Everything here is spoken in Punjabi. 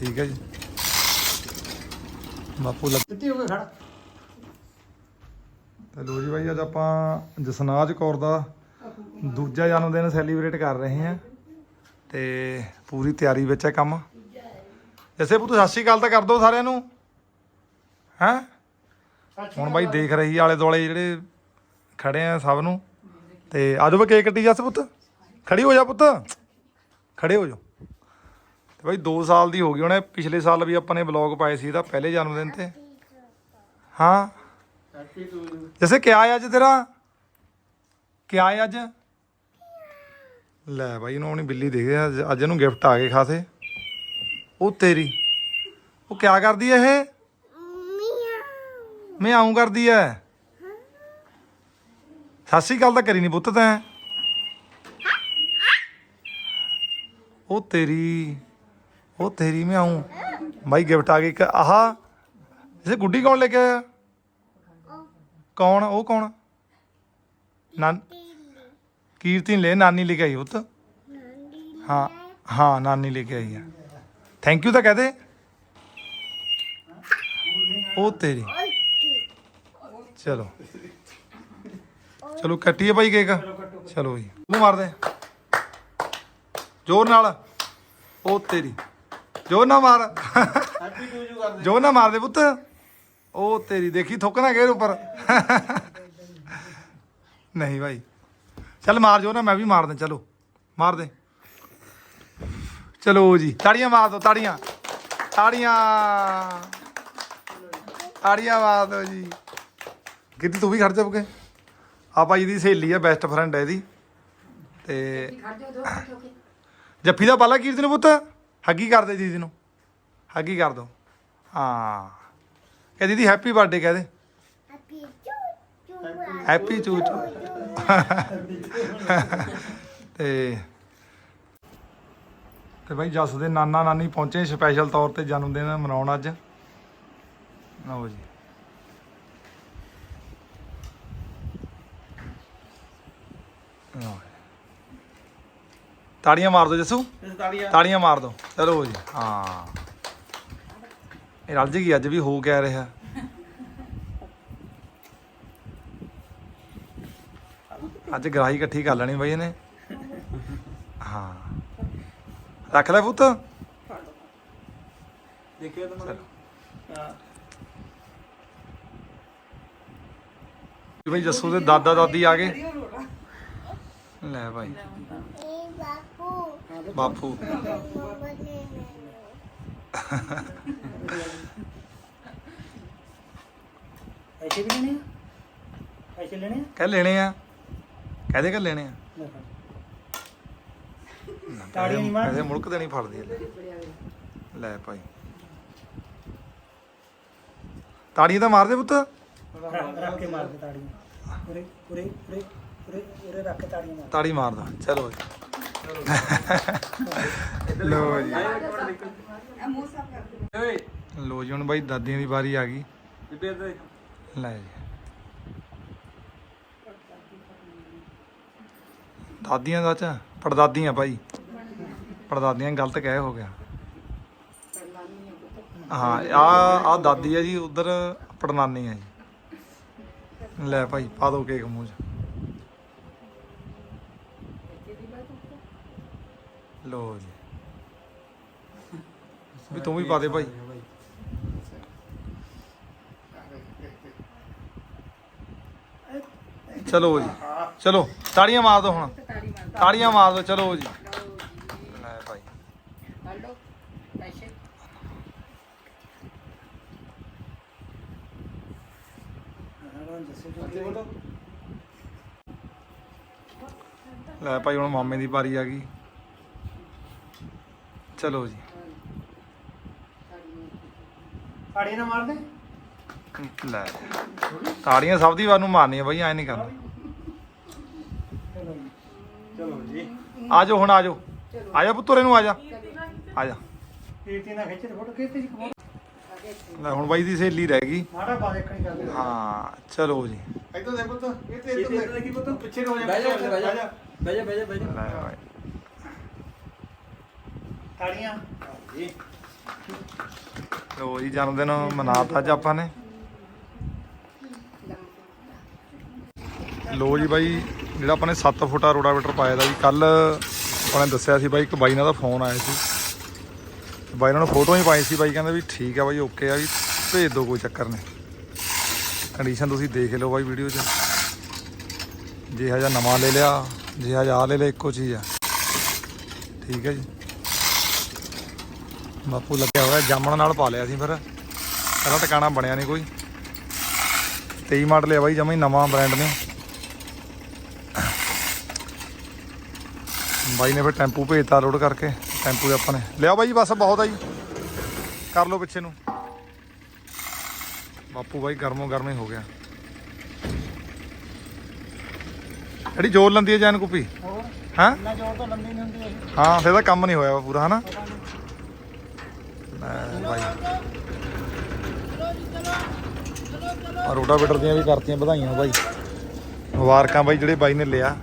ਠੀਕ ਹੈ ਜੀ। ਬਾਪੂ ਲੱਗ ਕਿੱਥੇ ਹੋ ਕੇ ਖੜਾ। ਤੇ ਲੋ ਜੀ ਬਾਈ ਅੱਜ ਆਪਾਂ ਜਸਨਾਜ ਕੌਰ ਦਾ ਦੂਜਾ ਜਨਮ ਦਿਨ ਸੈਲੀਬ੍ਰੇਟ ਕਰ ਰਹੇ ਹਾਂ। ਤੇ ਪੂਰੀ ਤਿਆਰੀ ਵਿੱਚ ਹੈ ਕੰਮ। ਜੱਸੇ ਪੁੱਤ ਸਤਿ ਸ਼੍ਰੀ ਅਕਾਲ ਤਾਂ ਕਰ ਦੋ ਸਾਰਿਆਂ ਨੂੰ। ਹੈਂ? ਹੁਣ ਬਾਈ ਦੇਖ ਰਹੀ ਆਲੇ ਦੁਆਲੇ ਜਿਹੜੇ ਖੜੇ ਆ ਸਭ ਨੂੰ। ਤੇ ਆਜੋ ਬਈ ਕੇਕ ਕੱਟੀ ਜੱਸ ਪੁੱਤ। ਖੜੀ ਹੋ ਜਾ ਪੁੱਤ। ਖੜੇ ਹੋ ਜਾ ਬਾਈ 2 ਸਾਲ ਦੀ ਹੋ ਗਈ ਉਹਨੇ ਪਿਛਲੇ ਸਾਲ ਵੀ ਆਪਾਂ ਨੇ ਵਲੌਗ ਪਾਏ ਸੀ ਇਹਦਾ ਪਹਿਲੇ ਜਨਮ ਦਿਨ ਤੇ। ਹਾਂ। ਜੈਸੇ ਕਿਆ ਹੈ ਅੱਜ ਤੇਰਾ? ਕਿਆ ਹੈ ਅੱਜ? ਲੈ ਬਾਈ ਇਹਨੂੰ ਆਪਣੀ ਬਿੱਲੀ ਦੇਖ ਰਿਹਾ ਅੱਜ- ਇਹਨੂੰ ਗਿਫਟ ਆ ਗਏ ਖਾਸੇ। ਉਹ ਤੇਰੀ। ਉਹ ਕਿਆ ਕਰਦੀ ਹੈ ਇਹ? ਮੈਂ ਆਉਂ ਕਰਦੀ ਐ ਸ਼੍ਰੀ ਅਕਾਲ ਤਾਂ ਕਰੀ ਨਹੀਂ ਪੁੱਤ ਤੈਂ। ਉਹ ਤੇਰੀ। ਉਹ ਤੇਰੀ ਮੈਂ ਆਉਂ ਬਾਈ ਗਿਫਟ ਆ ਗਈ ਇੱਕ। ਆਹ, ਇਸੇ ਗੁੱਡੀ ਕੌਣ ਲੈ ਕੇ ਆਇਆ? ਕੌਣ, ਉਹ ਕੌਣ? ਨਾਨ ਕੀਰਤੀ ਨੇ ਲੈ, ਨਾਨੀ ਲੈ ਕੇ ਆਈ ਪੁੱਤ। ਹਾਂ ਹਾਂ, ਨਾਨੀ ਲੈ ਕੇ ਆਈ ਆ। ਥੈਂਕ ਯੂ ਤਾਂ ਕਹਦੇ ਉਹ ਤੇਰੀ। ਚਲੋ। ਚਲੋ ਕੱਟੀਏ ਭਾਈ ਕੇਕ। ਚਲੋ ਜੀ ਮੂੰਹ ਮਾਰ ਦੇ ਜ਼ੋਰ ਨਾਲ। ਉਹ ਤੇਰੀ। ਜ਼ੋਰ ਨਾ ਮਾਰ। ਹੈਪੀ ਟੂ ਯੂ ਕਰਦੇ। ਜੋ ਨਾ ਮਾਰ ਦੇ ਪੁੱਤ। ਉਹ ਤੇਰੀ ਦੇਖੀ ਥੁੱਕ ਨਾ ਗਏ ਉੱਪਰ। ਨਹੀਂ ਭਾਈ। ਚੱਲ ਮਾਰ ਜੋ ਨਾ ਮੈਂ ਵੀ ਮਾਰ ਦਾਂ ਚਲੋ। ਮਾਰ ਦੇ। ਚਲੋ ਜੀ ਤਾੜੀਆਂ ਮਾਰ ਦੋ ਤਾੜੀਆਂ। ਤਾੜੀਆਂ। ਤਾੜੀਆਂ ਮਾਰ ਦੋ ਜੀ। ਕਿਤੇ ਤੂੰ ਵੀ ਖੜ ਜਾਓਗੇ ਆ ਭਾਈ ਦੀ ਸਹੇਲੀ ਆ ਬੈਸਟ ਫਰੈਂਡ ਹੈ ਇਹਦੀ। ਤੇ ਜੱਫੀ ਦਾ ਪਾਲਾ ਕੀਰਤੀ ਨੂੰ ਪੁੱਤ। ਹੱਗੀ ਕਰ ਦੇ ਦੀਦੀ ਨੂੰ। ਹੱਗੀ ਕਰ ਦੋ। ਹਾਂ। ਕਹ ਦੀਦੀ ਹੈਪੀ ਬਰਥਡੇ ਕਹਿ ਦੇ। ਹੈਪੀ ਚੂ ਚੂ ਤੇ ਤੇ ਭਾਈ ਜਸ ਦੇ ਨਾਨਾ ਨਾਨੀ ਪਹੁੰਚੇ ਸਪੈਸ਼ਲ ਤੌਰ ਤੇ ਜਨਮ ਦਿਨ ਮਨਾਉਣ ਅੱਜ। ਲਓ ਜੀ। ਲਓ ਜੀ। ਤਾੜੀਆਂ ਮਾਰ ਦੋ ਜਸੂ। ਤਾੜੀਆਂ। ਤਾੜੀਆਂ ਮਾਰ ਦੋ ਚਲੋ ਜੀ ਹਾਂ। ਇਹ ਰਲ ਜੇਗੀ ਅੱਜ ਵੀ ਹੋ ਕਹਿ ਰਿਹਾ। ਅੱਜ ਗਰਾਹੀ ਇਕੱਠੀ ਕਰ ਲੈਣੀ ਬਾਈ ਇਹਨੇ। ਹਾਂ। ਰੱਖ ਲੈ ਪੁੱਤ। ਦੇਖਿਓ ਤਾਂ ਹਾਂ। ਬਈ ਜੱਸੂ ਦੇ ਦਾਦਾ ਦਾਦੀ ਆ ਗਏ। ਲੈ ਭਾਈ। ਬਾਪੂ। ਐਸੇ ਵੀ ਲੈਣੇ ਆ? ਐਸੇ ਲੈਣੇ ਕਹਿ ਲੈਣੇ ਆ। ਕਹਦੇ ਕਿ ਲੈਣੇ ਆ। ਤਾੜੀਆਂ ਨਹੀਂ ਮਾਰ ਕਹਦੇ ਮੁਲਕ ਤੇ ਨਹੀਂ ਫੜਦੀ ਲੈ। ਲੈ ਭਾਈ। ਤਾੜੀਆਂ ਤਾਂ ਮਾਰ ਦੇ ਪੁੱਤ। ਰੱਖ ਰੱਖ ਕੇ ਮਾਰ ਦੇ ਤਾੜੀਆਂ। ਉਰੇ ਉਰੇ ਉਰੇ। ਉਰੇ ਉਰੇ ਰੱਖ ਕੇ ਤਾੜੀਆਂ ਮਾਰ। ਤਾੜੀ ਮਾਰਦਾ। ਚਲੋ ਜੀ। ਲੋ ਜੀ। ਓਏ ਲੋ ਜੀ, ਹੁਣ ਬਾਈ ਦਾਦੀਆਂ ਦੀ ਵਾਰੀ ਆ ਗਈ। ਬੀਬੀ ਇੱਧਰ ਲੈ ਜੀ। ਦਾਦੀਆਂ ਦਾ ਚ ਪੜਦਾਦੀਆਂ ਭਾਈ ਪੜਦਾਦੀਆਂ ਗਲਤ ਕਹਿ ਹੋ ਗਿਆ। ਹਾਂ, ਆ ਆ ਦਾਦੀ ਆ ਜੀ, ਉਧਰ ਪੜਨਾਨੀ ਆ ਜੀ। ਲੈ ਭਾਈ, ਪਾ ਦੋ ਕੇਕ ਮੂੰਹ 'ਚ। ਲੋ ਜੀ। ਵੀ ਤੂੰ ਵੀ ਪਾ ਦੇ ਭਾਈ। ਚਲੋ ਜੀ ਚਲੋ ਤਾੜੀਆਂ ਮਾਰ ਦੋ ਹੁਣ। ਤਾੜੀਆਂ ਮਾਰ ਦੋ ਚਲੋ ਜੀ। ਲੈ ਭਾਈ। ਲੈ ਭਾਈ ਹੁਣ ਮਾਮੇ ਦੀ ਵਾਰੀ ਆ ਗਈ। ਚਲੋ ਜੀ। ਤਾੜੀਆਂ ਨਾ ਮਾਰ ਦੇ ਲੈ। ਤਾੜੀਆਂ ਸਭ ਦੀ ਵਾਰ ਨੂੰ ਮਾਰਨੀਆਂ ਬਾਈ ਐ ਨਹੀਂ ਕਰਨਾ। ਚਲੋ ਜੀ। ਚਲੋ ਜੀ। ਆ ਜਾਓ ਹੁਣ ਪੁੱਤਰੇ ਕੀਰਤੀ ਨਾਲ ਖਿੱਚ ਫੋਟੋ ਜੀ ਲੈ ਬਾਈ ਦੀ ਸਹੇਲੀ ਰਹਿ ਗਈ। ਮਾੜਾ ਪਾ ਦੇਖਣੀ ਕਰਦੇ ਹਾਂ ਚਲੋ ਜੀ। ਇੱਧਰ ਦੇ ਪੁੱਤ ਇੱਥੇ ਇੱਧਰ ਦੇਖੀ ਪੁੱਤ? ਪਿੱਛੇ ਨੂੰ ਹੋ ਜਾ ਬਹਿ ਜਾ ਬਹਿ ਜਾ। ਬਹਿ ਜਾ ਜਾ ਤਾੜੀਆਂ ਜੀ ਲੋ ਜੀ ਜਨਮ ਦਿਨ ਮਨਾਤਾ ਅੱਜ ਆਪਾਂ ਨੇ। ਲੋ ਜੀ ਬਾਈ, ਜਿਹੜਾ ਆਪਾਂ ਨੇ 7 ਫੁੱਟਾ ਰੋਡਾਵੇਟਰ ਪਾਇਆ ਦਾ ਜੀ ਕੱਲ ਆਪਾਂ ਨੇ ਦੱਸਿਆ ਸੀ ਬਾਈ, ਇੱਕ ਬਾਈ ਨਾਲ ਦਾ ਫੋਨ ਆਇਆ ਸੀ। ਬਾਈ ਨਾਲ ਨੂੰ ਫੋਟੋ ਹੀ ਪਾਈ ਸੀ, ਬਾਈ ਕਹਿੰਦਾ ਵੀ ਠੀਕ ਆ ਬਾਈ ਓਕੇ ਆ ਵੀ, ਭੇਜ ਦਿਓ ਕੋਈ ਚੱਕਰ ਨਹੀਂ। ਕੰਡੀਸ਼ਨ ਤੁਸੀਂ ਦੇਖ ਲਓ ਬਾਈ ਵੀਡੀਓ 'ਚ। ਜਿਹਾ ਜਿਹਾ ਨਵਾਂ ਲੈ ਲਿਆ, ਜਿਹਾ ਜਿਹਾ ਆ ਲੈ ਲਿਆ, ਇੱਕੋ ਚੀਜ਼ ਆ। ਠੀਕ ਹੈ ਜੀ। ਬਾਪੂ ਲੱਗਿਆ ਹੋਇਆ ਜਾਮਣ ਨਾਲ ਪਾ ਲਿਆ ਸੀ ਫਿਰ। ਇਹਦਾ ਟਿਕਾਣਾ ਬਣਿਆ ਨਹੀਂ ਕੋਈ। 23 ਮਾਡਲ ਆ ਬਾਈ ਜਮਾ ਹੀ ਨਵਾਂ ਬ੍ਰਾਂਡ ਨੇ। ਬਾਈ ਨੇ ਫਿਰ ਟੈਂਪੂ ਭੇਜਤਾ ਲੋਡ ਕਰਕੇ ਟੈਂਪੂ 'ਚ ਆਪਾਂ ਨੇ। ਲਿਆ ਬਾਈ ਬਸ ਬਹੁਤ ਆ ਜੀ। ਕਰ ਲਓ ਪਿੱਛੇ ਨੂੰ। ਬਾਪੂ ਬਾਈ ਗਰਮੋ ਗਰਮੇ ਹੋ ਗਿਆ। ਜਿਹੜੀ ਜੋਰ ਲੰਦੀ ਹੈ ਜੈਨ ਕੁੱਪੀ? ਹਾਂ? ਇੰਨਾ ਜ਼ੋਰ ਤਾਂ ਲੰਦੀ ਨਹੀਂ ਹੁੰਦੀ ਹਾਂ ਫਿਰ ਤਾਂ ਕੰਮ ਨਹੀਂ ਹੋਇਆ ਪੂਰਾ ਹਨਾ? ਬਾਈ ਆ ਰੋਟਾਵੇਟਰ ਦੀਆਂ ਵੀ ਕਰਤੀਆਂ ਵਧਾਈਆਂ ਬਾਈ। ਮੁਬਾਰਕਾਂ ਬਾਈ ਜਿਹੜੇ ਬਾਈ ਨੇ ਲਿਆ।